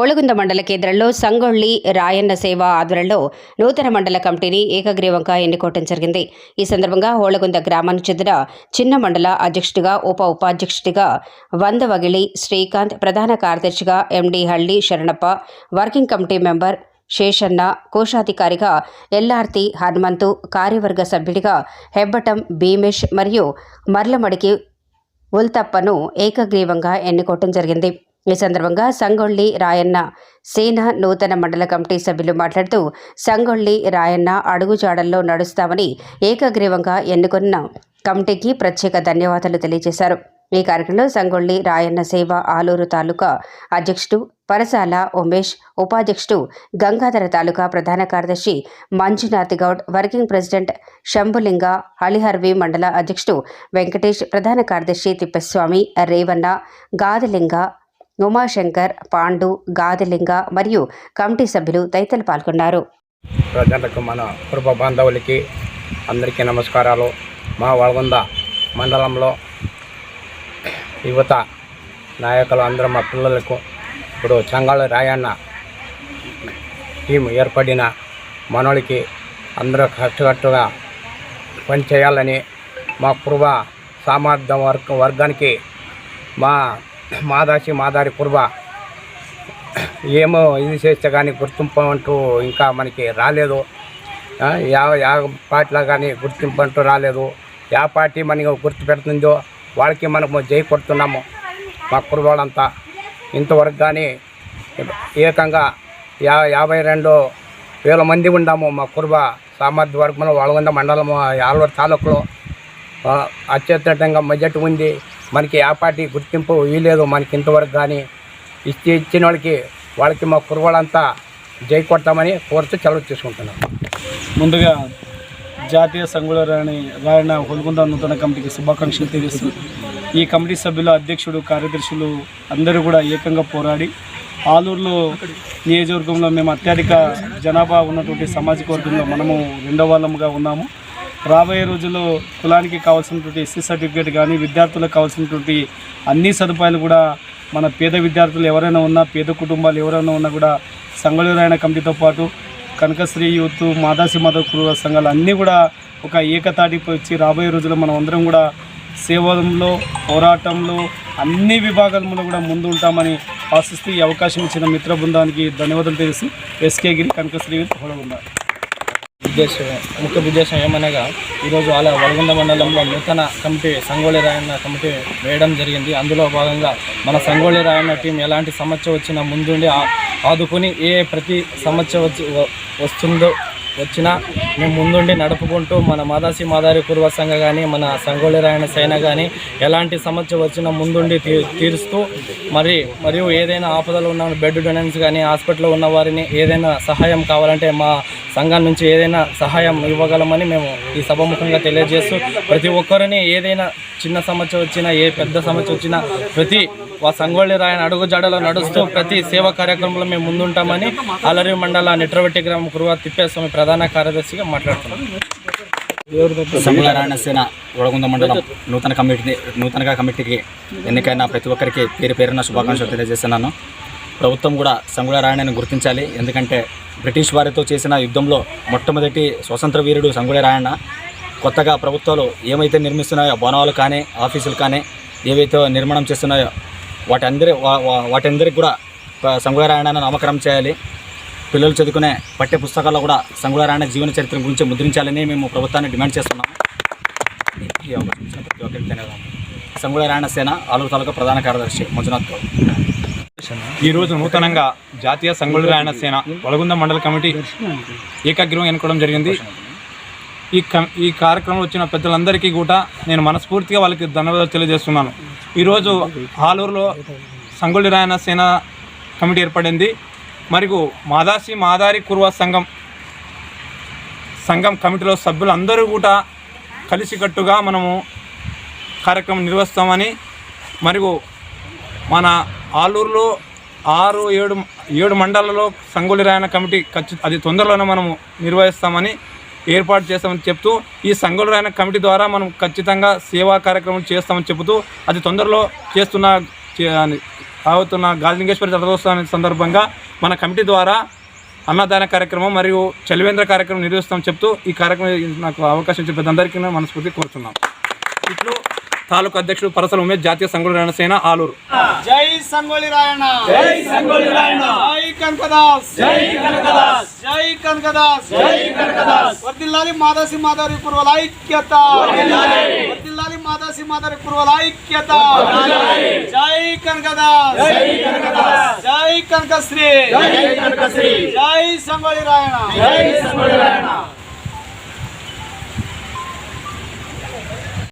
ఓళగుంద మండల కేంద్రంలో సంగొళ్ళి రాయన్న సేవ ఆధ్వర్యంలో నూతన మండల కమిటీని ఏకగ్రీవంగా ఎన్నుకోవడం జరిగింది. ఈ సందర్భంగా ఓళగుంద గ్రామానికి చెందిన చిన్న మండల అధ్యక్షుడిగా ఉప ఉపాధ్యక్షుడిగా వందవగిలి శ్రీకాంత్ ప్రధాన కార్యదర్శిగా MD Halli Sharanappa working committee member Seshanna కోశాధికారిగా ఎల్ఆర్తి హనుమంతు కార్యవర్గ సభ్యుడిగా హెబ్బటం భీమేష్ మరియు మర్లమడికి ఉల్తప్పను ఏకగ్రీవంగా ఎన్నుకోవటం జరిగింది. ఈ సందర్భంగా సంగొళ్ళి రాయన్న సేన నూతన మండల కమిటీ సభ్యులు మాట్లాడుతూ సంగొళ్ళి రాయన్న అడుగుజాడల్లో నడుస్తామని ఏకగ్రీవంగా ఎన్నుకున్న కమిటీకి ప్రత్యేక ధన్యవాదాలు తెలియజేశారు. ఈ కార్యక్రమంలో సంగొళ్ళి రాయన్న సేవ ఆలూరు తాలూకా అధ్యక్షుడు పరసాల ఉమేష్ ఉపాధ్యక్షుడు గంగాధర తాలూకా ప్రధాన కార్యదర్శి మంజునాథ్ గౌడ్ వర్కింగ్ ప్రెసిడెంట్ శంభులింగ హళిహర్వి మండల అధ్యక్షుడు వెంకటేష్ ప్రధాన కార్యదర్శి తిప్పస్వామి రేవన్న గాదలింగ ఉమాశంకర్ పాండు గాదిలింగ మరియు కమిటీ సభ్యులు తదితరులు పాల్గొన్నారు. ప్రజలకు మన కుటుంబ బాంధవులకి అందరికీ నమస్కారాలు. మా వల్గొంద మండలంలో యువత నాయకులు అందరూ మా పిల్లలకు ఇప్పుడు చంగాళ రాయన్న టీం ఏర్పడిన మనోళ్ళకి అందరూ కట్టుకట్టుగా పనిచేయాలని మా పూర్వ సామర్థ్యం వర్గ వర్గానికి మా మాదాసి మాదారి కుర్బ. ఏమో ఇది చేస్తే కానీ గుర్తింపు అంటూ ఇంకా మనకి రాలేదు. యా యా పార్టీలో కానీ గుర్తింపు అంటూ రాలేదు. యా పార్టీ మనకి గుర్తు పెడుతుందో వాళ్ళకి మనము జై కొడుతున్నాము. మా కుర్రోళ్ళంతా ఇంతవరకు కానీ ఏకంగా యా యాభై రెండు వేల మంది ఉన్నాము మా కుర్బ. సామర్థ్య వర్గంలో వాళ్ళగొండ మండలం ఆలూరు తాలూకులో. అత్యధికంగా మెజార్టీ ఉంది. మనకి ఆ పార్టీ గుర్తింపు ఇవ్వలేదు మనకి ఇంతవరకు కానీ. ఇచ్చి ఇచ్చిన వాళ్ళకి వాళ్ళకి మా కుర్రవాళ్ళంతా జై కొడతామని కోరుతూ సెలవు తీసుకుంటున్నాం. ముందుగా జాతీయ సంఘుల రాణి రాయణ హొల్గొంద నూతన కమిటీకి శుభాకాంక్షలు తెలియజేస్తూ ఈ కమిటీ సభ్యుల అధ్యక్షుడు కార్యదర్శులు అందరూ కూడా ఏకంగా పోరాడి ఆలూరులో నియోజకవర్గంలో మేము అత్యధిక జనాభా ఉన్నటువంటి సామాజిక వర్గంలో మనము రెండో వాళ్ళముగా ఉన్నాము. రాబోయే రోజుల్లో కులానికి కావాల్సినటువంటి ఎస్సీ సర్టిఫికేట్ కానీ విద్యార్థులకు కావాల్సినటువంటి అన్ని సదుపాయాలు కూడా మన పేద విద్యార్థులు ఎవరైనా ఉన్నా పేద కుటుంబాలు ఎవరైనా ఉన్నా కూడా సంగళూరాయణ కమిటీతో పాటు కనకశ్రీ యూత్ మాదాసి మద కుటుంబ సంఘాలు అన్నీ కూడా ఒక ఏకతాటిపై వచ్చి రాబోయే రోజుల్లో మనం అందరం కూడా సేవలంలో పోరాటంలో అన్ని విభాగాలలో కూడా ముందు ఉంటామని ఆశిస్తూ ఈ అవకాశం ఇచ్చిన మిత్ర బృందానికి ధన్యవాదాలు తెలిసి ఎస్కే గిరి కనకశ్రీ యూత్ ఉన్నారు ఉద్దేశం ముఖ్య ఉద్దేశం ఏమనగా ఈరోజు అలా వలగొండ మండలంలో నూతన కమిటీ సంగోళి రాయన్న కమిటీ వేయడం జరిగింది. అందులో భాగంగా మన సంగోళి రాయన్న టీం ఎలాంటి సమస్య వచ్చినా ముందుండి ఆదుకుని ఆదుకొని ఏ ప్రతి సమస్య వచ్చి వ- వస్తుందో వచ్చినా మేము ముందుండి నడుపుకుంటూ మన మాదాసి మాదారి కుర్వ సంఘ కానీ మన సంగోళి రాయణ సేన కానీ ఎలాంటి సమస్య వచ్చినా ముందుండి తీ తీరుస్తూ మరి మరియు ఏదైనా ఆపదలు ఉన్న బెడ్ డొనెన్స్ కానీ హాస్పిటల్లో ఉన్న వారిని ఏదైనా సహాయం కావాలంటే మా సంఘం నుంచి ఏదైనా సహాయం ఇవ్వగలమని మేము ఈ సభముఖంగా తెలియజేస్తూ ప్రతి ఒక్కరిని ఏదైనా చిన్న సమస్య వచ్చినా ఏ పెద్ద సమస్య వచ్చినా ప్రతి వా సంగోళి రాయన అడుగు జాడలో నడుస్తూ ప్రతి సేవా కార్యక్రమంలో మేము ముందుంటామని అలరి మండల నిట్రవెట్టి గ్రామం కురువా తిప్పేస్వామి ప్రధాన కార్యదర్శిగా మాట్లాడుతున్నాం. సంగుళనారాయణ సేన వడగుంద మండలం నూతన కమిటీ నూతనగా కమిటీకి ఎన్నికైన ప్రతి ఒక్కరికి పేరు పేరున శుభాకాంక్షలు తెలియజేస్తున్నాను. ప్రభుత్వం కూడా సంగుళరాయణని గుర్తించాలి. ఎందుకంటే బ్రిటిష్ వారితో చేసిన యుద్ధంలో మొట్టమొదటి స్వతంత్ర వీరుడు సంగుళరాయణ. కొత్తగా ప్రభుత్వాలు ఏమైతే నిర్మిస్తున్నాయో భవనాలు కానీ ఆఫీసులు కానీ ఏవైతే నిర్మాణం చేస్తున్నాయో వాటందరి వా- వాటందరికి కూడా సంగుళరాయణను నామకరణం చేయాలి. పిల్లలు చదువుకునే పఠ్య పుస్తకాల్లో కూడా సంగుళరాయణ జీవన చరిత్ర గురించి ముద్రించాలని మేము ప్రభుత్వాన్ని డిమాండ్ చేస్తున్నాం. ఈ అవకాశం ఇచ్చిన ప్రతి ఒక్కరికి ధన్యవాదాలు. సంగుళరాయణ సేన ఆలూరు తాలూకా ప్రధాన కార్యదర్శి మంజునాథ్ గౌడ్. ఈరోజు నూతనంగా జాతీయ సంగోళ రాయణ సేన వలగుంద మండల కమిటీ ఏకాగ్రహం ఎన్నుకోవడం జరిగింది. ఈ క ఈ కార్యక్రమంలో వచ్చిన పెద్దలందరికీ కూడా నేను మనస్ఫూర్తిగా వాళ్ళకి ధన్యవాదాలు తెలియజేస్తున్నాను. ఈరోజు ఆలూరులో సంగోళి రాయణ సేన కమిటీ ఏర్పడింది. మరియు మాదాసి మాదారి కుర్వ సంఘం సంఘం కమిటీలో సభ్యులందరూ కూడా కలిసికట్టుగా మనము కార్యక్రమం నిర్వహిస్తామని మరియు మన ఆలూరులో ఆరు ఏడు ఏడు మండలాల్లో సంగోళి రాయన కమిటీ ఖచ్చి అది తొందరలోనే మనము నిర్వహిస్తామని ఏర్పాటు చేస్తామని చెప్తూ ఈ సంగోళి రాయన కమిటీ ద్వారా మనం ఖచ్చితంగా సేవా కార్యక్రమం చేస్తామని చెబుతూ అది తొందరలో చేస్తున్న చే- అని అవుతున్న సందర్భంగా మన కమిటీ ద్వారా అన్నదాన కార్యక్రమం మరియు చలివేంద్ర కార్యక్రమం నిర్వహిస్తాం చెప్తూ ఈ కార్యక్రమం నాకు అవకాశం ఇచ్చిన పెద్దందరికీ మనస్ఫూర్తి కోరుతున్నాం. ఇట్లు తాలూకు అధ్యక్షుడు పరసల ఉమేష్ జాతీయ సంఘుల రణసేన ఆలూరు జై సంగోళి రాయణ జై సంగోళి రాయణ జై కనకదాస్ జై కనకదాస్ జై కనకదాస్ జై కనకదాస్ వర్దిల్లాలి మాదాసి మాదారి పూర్వల ఐక్యత వర్దిల్లాలి మాదాసి మాదారి పూర్వల ఐక్యత జై కనకదాస్ జై కనకదాస్ జై కనకశ్రీ జై కనకశ్రీ జై సంగోళి రాయణ జై సంగోళి రాయణ